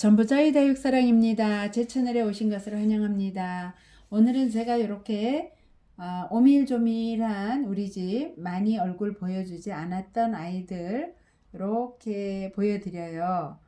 전부자의 다육사랑입니다. 제 채널에 오신 것을 환영합니다. 오늘은 제가 이렇게 어, 오밀조밀한 우리 집 많이 얼굴 보여주지 않았던 아이들 이렇게 보여드려요.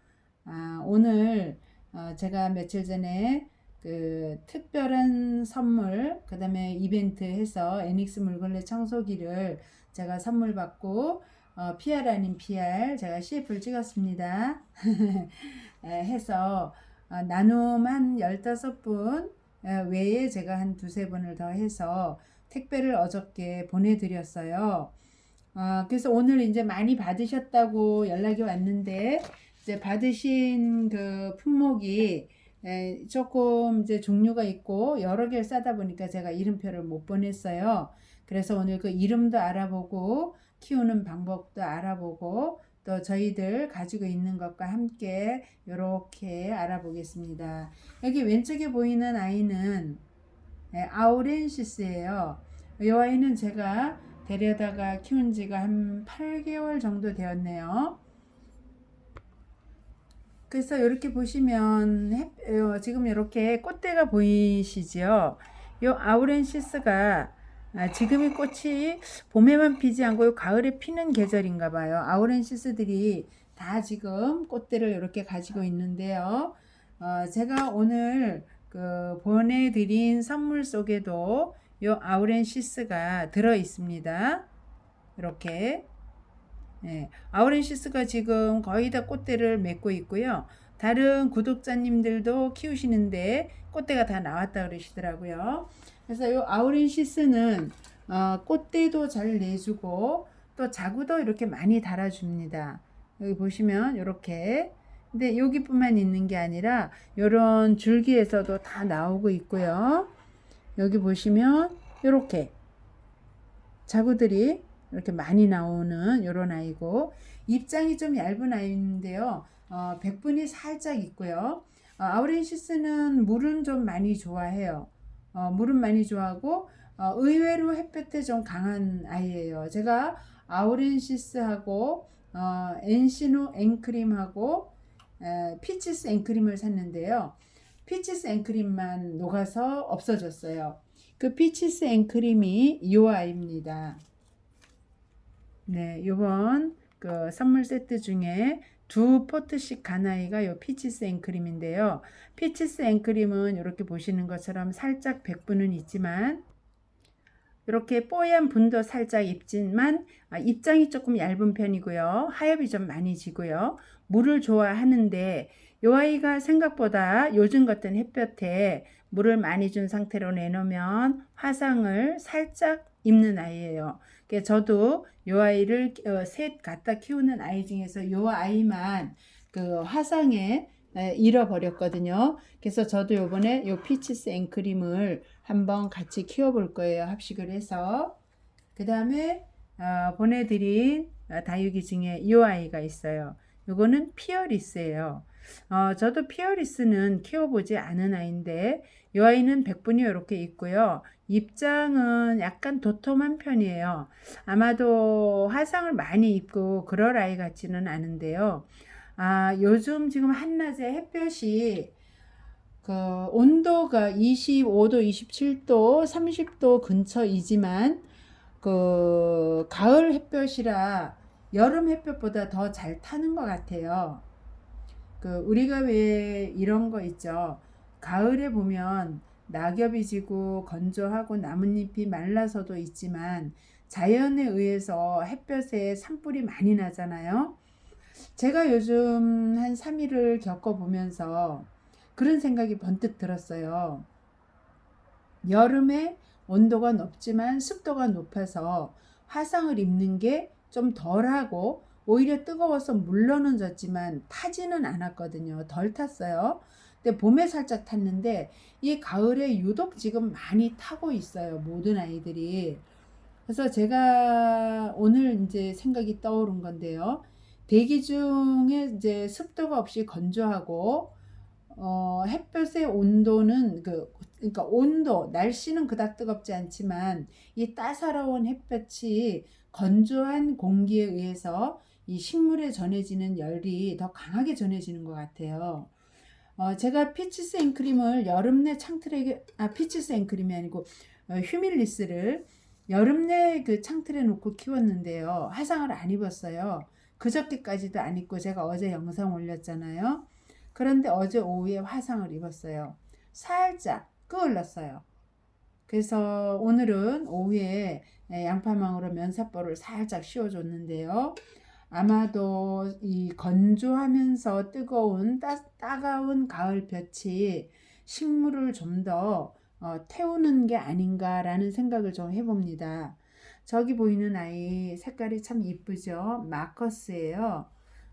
아, 오늘 어, 제가 며칠 전에 그 특별한 선물 그 다음에 이벤트 해서 애닉스 물걸레 청소기를 제가 선물 받고 어, PR 아닌 PR 제가 CF를 찍었습니다. 에, 해서 어, 나눔 한 15분 에, 외에 제가 한 두세 분을 더 해서 택배를 어저께 보내드렸어요. 어, 그래서 오늘 이제 많이 받으셨다고 연락이 왔는데 이제 받으신 그 품목이 에, 조금 이제 종류가 있고 여러 개를 싸다 보니까 제가 이름표를 못 보냈어요. 그래서 오늘 그 이름도 알아보고 키우는 방법도 알아보고 또 저희들 가지고 있는 것과 함께 이렇게 알아보겠습니다. 여기 왼쪽에 보이는 아이는 예, 아우렌시스예요. 이 아이는 제가 데려다가 키운 지가 한 8개월 정도 되었네요. 그래서 이렇게 보시면 지금 이렇게 꽃대가 보이시죠? 이 아우렌시스가 아, 지금이 꽃이 봄에만 피지 않고 요 가을에 피는 계절인가 봐요. 아우렌시스들이 다 지금 꽃대를 이렇게 가지고 있는데요. 어, 제가 오늘 그 보내드린 선물 속에도 요 아우렌시스가 들어 있습니다. 이렇게 예, 아우렌시스가 지금 거의 다 꽃대를 맺고 있고요. 다른 구독자님들도 키우시는데 꽃대가 다 나왔다 그러시더라고요. 그래서 이 아우렌시스는 어, 꽃대도 잘 내주고 또 자구도 이렇게 많이 달아줍니다. 여기 보시면 이렇게 근데 여기뿐만 있는 게 아니라 이런 줄기에서도 다 나오고 있고요. 여기 보시면 이렇게 자구들이 이렇게 많이 나오는 이런 아이고 입장이 좀 얇은 아이인데요. 어, 백분이 살짝 있고요. 어, 아우렌시스는 물은 좀 많이 좋아해요. 어, 물은 많이 좋아하고 어, 의외로 햇볕에 좀 강한 아이예요. 제가 아우렌시스하고 어, 엔시노 앵크림하고 에, 피치스 앵크림을 샀는데요. 피치스 앵크림만 녹아서 없어졌어요. 그 피치스 앵크림이 이 아이입니다. 네, 요번 그 선물 세트 중에 두 포트씩 가나이가 요 피치스 앵크림인데요. 피치스 앵크림은 이렇게 보시는 것처럼 살짝 백분은 있지만 이렇게 뽀얀 분도 살짝 입지만 아, 입장이 조금 얇은 편이고요. 하엽이 좀 많이 지고요. 물을 좋아하는데 요 아이가 생각보다 요즘 같은 햇볕에 물을 많이 준 상태로 내놓으면 화상을 살짝 입는 아이예요. 저도 요 아이를 어, 셋 갖다 키우는 아이 중에서 요 아이만 그 화상에 에, 잃어버렸거든요. 그래서 저도 요번에 요 피치스 앵크림을 한번 같이 키워볼 거예요. 합식을 해서. 그 다음에 어, 보내드린 어, 다육이 중에 이 아이가 있어요. 요거는 피어리스예요. 어, 저도 피어리스는 키워보지 않은 아이인데 이 아이는 백분이 이렇게 있고요. 입장은 약간 도톰한 편이에요. 아마도 화상을 많이 입고 그럴 아이 같지는 않은데요. 아, 요즘 지금 한낮에 햇볕이 그 온도가 25도, 27도, 30도 근처이지만 그 가을 햇볕이라 여름 햇볕보다 더 잘 타는 것 같아요. 그 우리가 왜 이런 거 있죠. 가을에 보면 낙엽이 지고 건조하고 나뭇잎이 말라서도 있지만 자연에 의해서 햇볕에 산불이 많이 나잖아요. 제가 요즘 한 3일을 겪어보면서 그런 생각이 번뜩 들었어요. 여름에 온도가 높지만 습도가 높아서 화상을 입는 게 좀 덜하고 오히려 뜨거워서 물러는 졌지만 타지는 않았거든요. 덜 탔어요. 근데 봄에 살짝 탔는데 이 가을에 유독 지금 많이 타고 있어요. 모든 아이들이. 그래서 제가 오늘 이제 생각이 떠오른 건데요. 대기 중에 이제 습도가 없이 건조하고 어, 햇볕의 온도는 그 그러니까 온도 날씨는 그닥 뜨겁지 않지만 이 따사로운 햇볕이 건조한 공기에 의해서 이 식물에 전해지는 열이 더 강하게 전해지는 것 같아요. 어, 제가 피치 생크림을 여름 내 창틀에 아 피치 생크림이 아니고 어, 휴밀리스를 여름 내 그 창틀에 놓고 키웠는데요. 화상을 안 입었어요. 그저께까지도 안 입고 제가 어제 영상 올렸잖아요. 그런데 어제 오후에 화상을 입었어요. 살짝 끄을렀어요. 그래서 오늘은 오후에 양파망으로 면사포를 살짝 씌워줬는데요. 아마도 이 건조하면서 뜨거운 따, 따가운 가을 볕이 식물을 좀더 어, 태우는 게 아닌가라는 생각을 좀 해봅니다. 저기 보이는 아이 색깔이 참 이쁘죠? 마커스예요.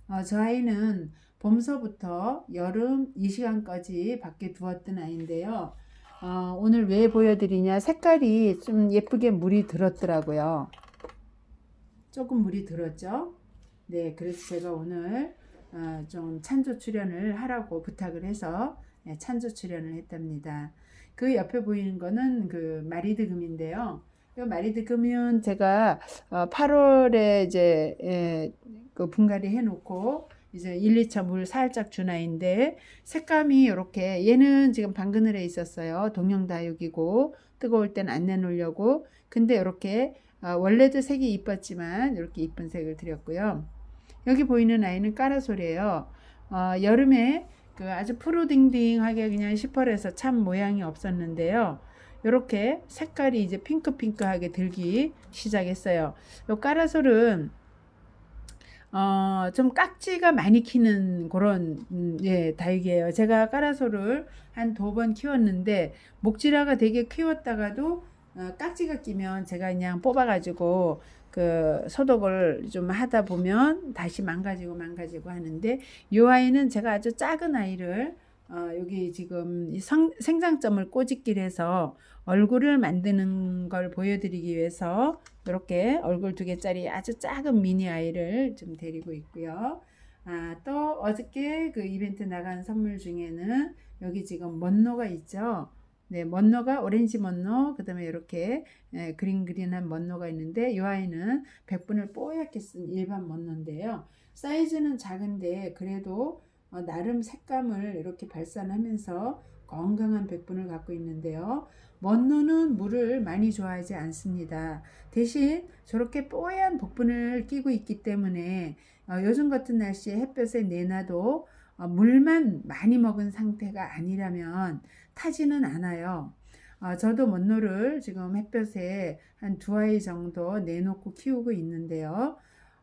어, 저 아이는 봄서부터 여름 이 시간까지 밖에 두었던 아이인데요. 어, 오늘 왜 보여드리냐 색깔이 좀 예쁘게 물이 들었더라고요. 조금 물이 들었죠? 네, 그래서 제가 오늘 어, 좀 찬조 출연을 하라고 부탁을 해서 네, 찬조 출연을 했답니다. 그 옆에 보이는 거는 그 마리드 금인데요. 이 마리드 금은 제가 어, 8월에 이제 예, 그 분갈이 해놓고 이제 1, 2차 물 살짝 준 아이인데 색감이 이렇게 얘는 지금 방그늘에 있었어요. 동영다육이고 뜨거울 땐 안 내놓으려고 근데 이렇게 어, 원래도 색이 이뻤지만 이렇게 이쁜 색을 드렸고요. 여기 보이는 아이는 까라솔이에요. 어, 여름에 그 아주 푸르딩딩하게 그냥 시펄해서 참 모양이 없었는데요. 이렇게 색깔이 이제 핑크핑크하게 들기 시작했어요. 이 까라솔은 어, 좀 깍지가 많이 키는 그런 음, 예, 다육이에요. 제가 까라솔을 한두 번 키웠는데 목지라가 되게 키웠다가도 어, 깍지가 끼면 제가 그냥 뽑아가지고 그 소독을 좀 하다 보면 다시 망가지고 망가지고 하는데 이 아이는 제가 아주 작은 아이를 어, 여기 지금 이 성, 생장점을 꼬집기를 해서 얼굴을 만드는 걸 보여드리기 위해서 이렇게 얼굴 두 개짜리 아주 작은 미니 아이를 좀 데리고 있고요. 아, 또 어저께 그 이벤트 나간 선물 중에는 여기 지금 먼노가 있죠. 네, 먼노가 오렌지 먼노, 그 다음에 이렇게 예, 그린 그린한 먼노가 있는데 이 아이는 100분을 뽀얗게 쓴 일반 먼노인데요. 사이즈는 작은데 그래도 어, 나름 색감을 이렇게 발산하면서 건강한 백분을 갖고 있는데요. 먼노는 물을 많이 좋아하지 않습니다. 대신 저렇게 뽀얀 복분을 끼고 있기 때문에 어, 요즘 같은 날씨에 햇볕에 내놔도 어, 물만 많이 먹은 상태가 아니라면 타지는 않아요. 어, 저도 먼노를 지금 햇볕에 한 두 아이 정도 내놓고 키우고 있는데요.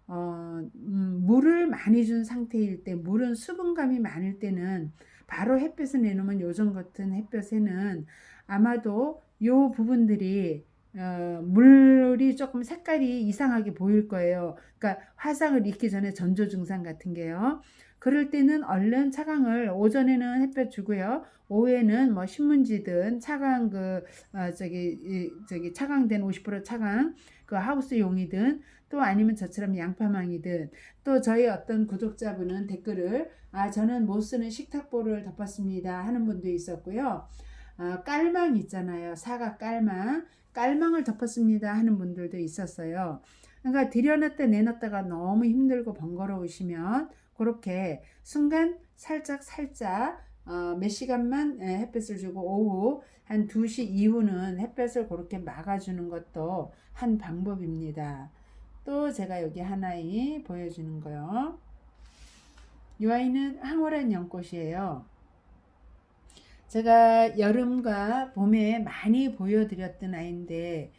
어, 음, 물을 많이 준 상태일 때, 물은 수분감이 많을 때는 바로 햇볕을 내놓으면 요즘 같은 햇볕에는 아마도 요 부분들이 어, 물이 조금 색깔이 이상하게 보일 거예요. 그러니까 화상을 입기 전에 전조 증상 같은 게요. 그럴 때는 얼른 차광을 오전에는 햇볕 주고요. 오후에는 뭐 신문지든 차광 그 어, 저기 이, 저기 차광된 50% 차광 그 하우스 용이든 또 아니면 저처럼 양파망이든 또 저희 어떤 구독자분은 댓글을 아 저는 못 쓰는 식탁보를 덮었습니다 하는 분도 있었고요. 아, 깔망 있잖아요. 사과 깔망. 깔망을 덮었습니다 하는 분들도 있었어요. 그러니까 들여놨다 내놨다가 너무 힘들고 번거로우시면 그렇게 순간 살짝 살짝 어, 몇 시간만 햇볕을 주고 오후 한 2시 이후는 햇볕을 그렇게 막아주는 것도 한 방법입니다. 또 제가 여기 하나이 보여주는 거요. 이 아이는 황홀한 연꽃이에요. 제가 여름과 봄에 많이 보여드렸던 아이인데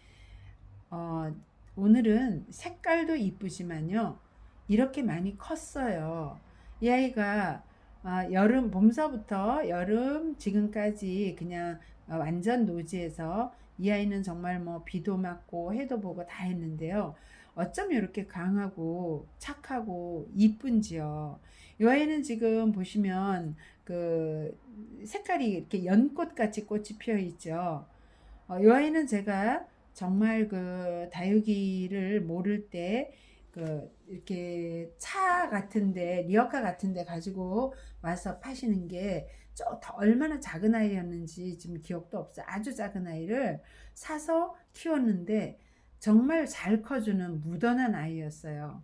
어, 오늘은 색깔도 이쁘지만요. 이렇게 많이 컸어요. 이 아이가 아, 여름 봄서부터 여름 지금까지 그냥 어, 완전 노지에서 이 아이는 정말 뭐 비도 맞고 해도 보고 다 했는데요. 어쩜 이렇게 강하고 착하고 이쁜지요. 이 아이는 지금 보시면 그 색깔이 이렇게 연꽃 같이 꽃이 피어 있죠. 어, 이 아이는 제가 정말 그 다육이를 모를 때 그 이렇게 차 같은데 리어카 같은데 가지고 와서 파시는 게 저, 얼마나 작은 아이였는지 지금 기억도 없어요. 아주 작은 아이를 사서 키웠는데 정말 잘 커주는 무던한 아이였어요.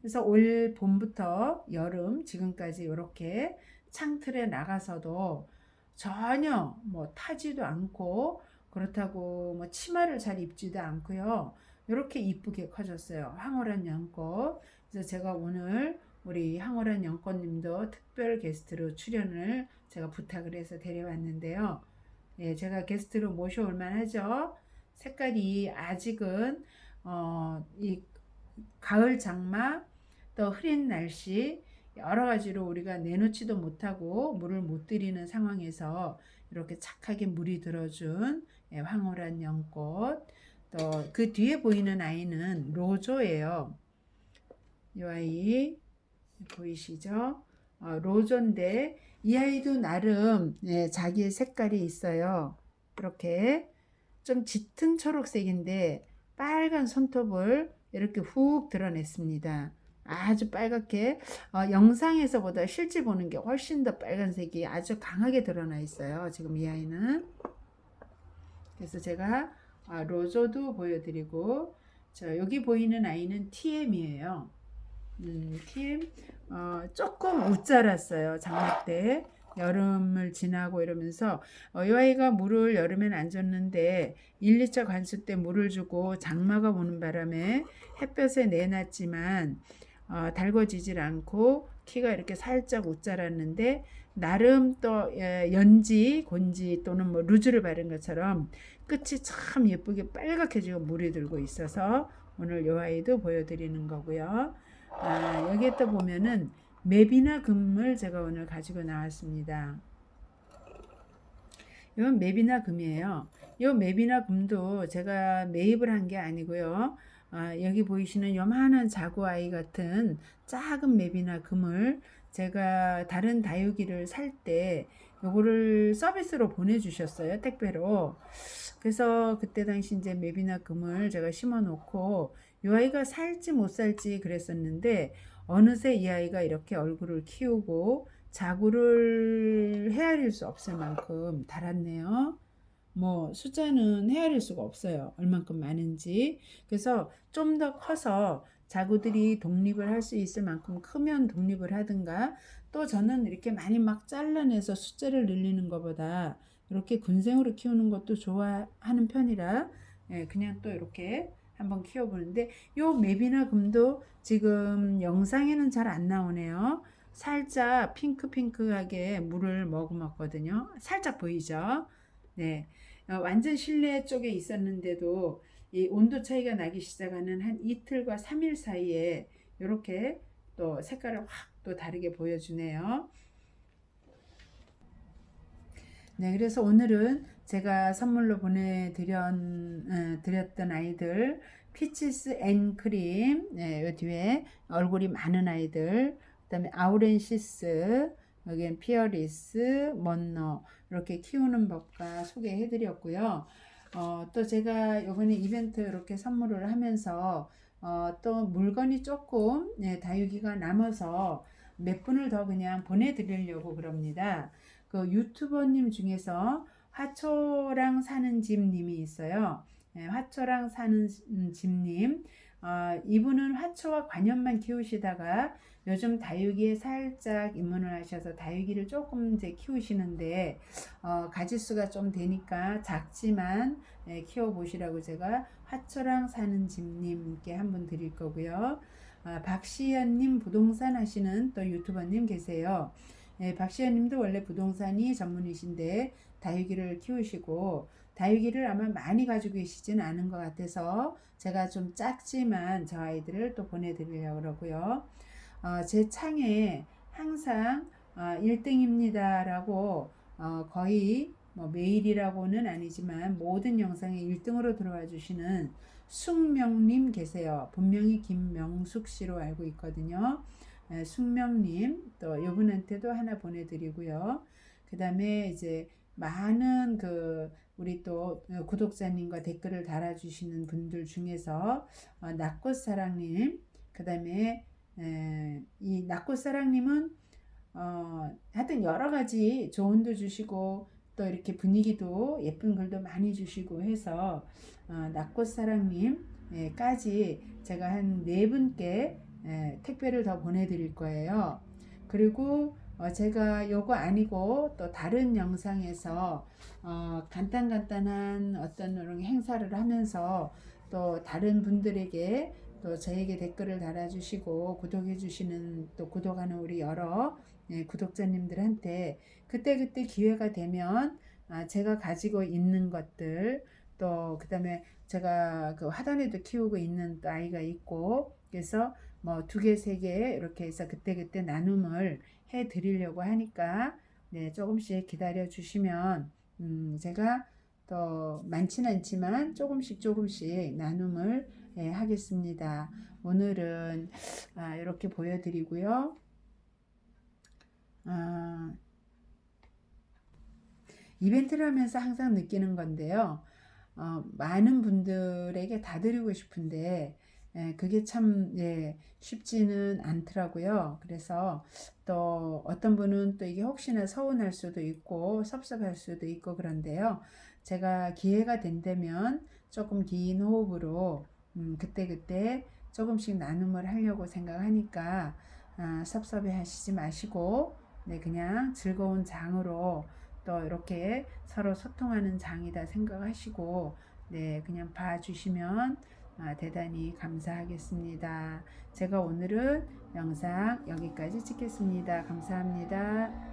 그래서 올 봄부터 여름 지금까지 이렇게 창틀에 나가서도 전혀 뭐 타지도 않고 그렇다고 뭐 치마를 잘 입지도 않고요. 이렇게 이쁘게 커졌어요. 황홀한 연꽃. 그래서 제가 오늘 우리 황홀한 연꽃님도 특별 게스트로 출연을 제가 부탁을 해서 데려왔는데요. 예, 제가 게스트로 모셔올 만하죠. 색깔이 아직은 어, 이 가을 장마 또 흐린 날씨 여러 가지로 우리가 내놓지도 못하고 물을 못 들이는 상황에서 이렇게 착하게 물이 들어준 예, 황홀한 연꽃 또 그 뒤에 보이는 아이는 로조예요. 이 아이 보이시죠? 어, 로조인데 이 아이도 나름 예, 자기의 색깔이 있어요. 이렇게 좀 짙은 초록색인데 빨간 손톱을 이렇게 훅 드러냈습니다. 아주 빨갛게 어, 영상에서보다 실제 보는 게 훨씬 더 빨간색이 아주 강하게 드러나 있어요. 지금 이 아이는 그래서 제가 아, 로조도 보여드리고 자 여기 보이는 아이는 TM이에요. 음, TM 어, 조금 웃자랐어요. 장마 때 여름을 지나고 이러면서 어, 이 아이가 물을 여름엔 안 줬는데 1, 2차 관수 때 물을 주고 장마가 오는 바람에 햇볕에 내놨지만 어, 달궈지질 않고 키가 이렇게 살짝 웃자랐는데 나름 또 예, 연지, 곤지 또는 뭐 루즈를 바른 것처럼 끝이 참 예쁘게 빨갛게 지금 물이 들고 있어서 오늘 요 아이도 보여드리는 거고요. 아, 여기에 또 보면은 맵이나 금을 제가 오늘 가지고 나왔습니다. 이건 맵이나 금이에요. 이 맵이나 금도 제가 매입을 한 게 아니고요. 아, 여기 보이시는 요만한 자구아이 같은 작은 맵이나 금을 제가 다른 다육이를 살 때 요거를 서비스로 보내주셨어요 택배로 그래서 그때 당시 이제 맵이나 금을 제가 심어 놓고 요 아이가 살지 못 살지 그랬었는데 어느새 이 아이가 이렇게 얼굴을 키우고 자구를 헤아릴 수 없을 만큼 달았네요. 뭐 숫자는 헤아릴 수가 없어요. 얼만큼 많은지. 그래서 좀 더 커서 자구들이 독립을 할 수 있을 만큼 크면 독립을 하든가 또 저는 이렇게 많이 막 잘라내서 숫자를 늘리는 것보다 이렇게 군생으로 키우는 것도 좋아하는 편이라 예, 그냥 또 이렇게 한번 키워보는데 요 맵이나 금도 지금 영상에는 잘 안 나오네요. 살짝 핑크핑크하게 물을 머금었거든요. 살짝 보이죠? 네. 어, 완전 실내 쪽에 있었는데도 이 온도 차이가 나기 시작하는 한 이틀과 3일 사이에 이렇게 또 색깔을 확 또 다르게 보여주네요. 네, 그래서 오늘은 제가 선물로 보내드렸던 아이들 피치스 앤 크림 네, 요 뒤에 얼굴이 많은 아이들 그다음에 아우렌시스 여기는 피어리스 먼너 이렇게 키우는 법과 소개해드렸고요. 어, 또 제가 이번에 이벤트 이렇게 선물을 하면서 어, 또 물건이 조금 네, 다육이가 남아서 몇 분을 더 그냥 보내드리려고 그럽니다. 그 유튜버님 중에서 화초랑 사는 집님이 있어요. 네, 화초랑 사는 집님. 어, 이분은 화초와 관엽만 키우시다가 요즘 다육이에 살짝 입문을 하셔서 다육이를 조금 이제 키우시는데 어, 가지수가 좀 되니까 작지만 예, 키워보시라고 제가 화초랑 사는 집님께 한분 드릴 거고요. 아, 박시연님 부동산 하시는 또 유튜버님 계세요. 예, 박시연님도 원래 부동산이 전문이신데 다육이를 키우시고 다육이를 아마 많이 가지고 계시지는 않은 것 같아서 제가 좀 작지만 저 아이들을 또 보내드리려고 그러고요. 어, 제 창에 항상 어, 1등입니다 라고 어, 거의 뭐 매일이라고는 아니지만 모든 영상에 1등으로 들어와 주시는 숙명님 계세요. 분명히 김명숙 씨로 알고 있거든요. 에, 숙명님 또 이분한테도 하나 보내드리고요. 그 다음에 이제 많은 그 우리 또 구독자님과 댓글을 달아주시는 분들 중에서 어, 낙꽃사랑님 그 다음에 이 낙꽃사랑님은 어, 하여튼 여러 가지 조언도 주시고 또 이렇게 분위기도 예쁜 글도 많이 주시고 해서 어, 낙꽃사랑님까지 제가 한 네 분께 예, 택배를 더 보내드릴 거예요. 그리고 어, 제가 요거 아니고 또 다른 영상에서 어, 간단간단한 어떤 행사를 하면서 또 다른 분들에게 또 저에게 댓글을 달아주시고 구독해주시는 또 구독하는 우리 여러 예, 구독자님들한테 그때그때 기회가 되면 아, 제가 가지고 있는 것들 또 그다음에 제가 그 화단에도 키우고 있는 또 아이가 있고 그래서 뭐 두 개, 세 개 이렇게 해서 그때그때 나눔을 해 드리려고 하니까 네, 조금씩 기다려 주시면 음, 제가 또 많지는 않지만 조금씩 조금씩 나눔을 예, 하겠습니다. 오늘은 아, 이렇게 보여드리고요. 아, 이벤트를 하면서 항상 느끼는 건데요. 어, 많은 분들에게 다 드리고 싶은데 예, 그게 참 예, 쉽지는 않더라고요. 그래서 또 어떤 분은 또 이게 혹시나 서운할 수도 있고 섭섭할 수도 있고 그런데요. 제가 기회가 된다면 조금 긴 호흡으로 음, 그때그때 조금씩 나눔을 하려고 생각하니까 아, 섭섭해 하시지 마시고 네, 그냥 즐거운 장으로 또 이렇게 서로 소통하는 장이다 생각하시고 네, 그냥 봐주시면 아, 대단히 감사하겠습니다. 제가 오늘은 영상 여기까지 찍겠습니다. 감사합니다.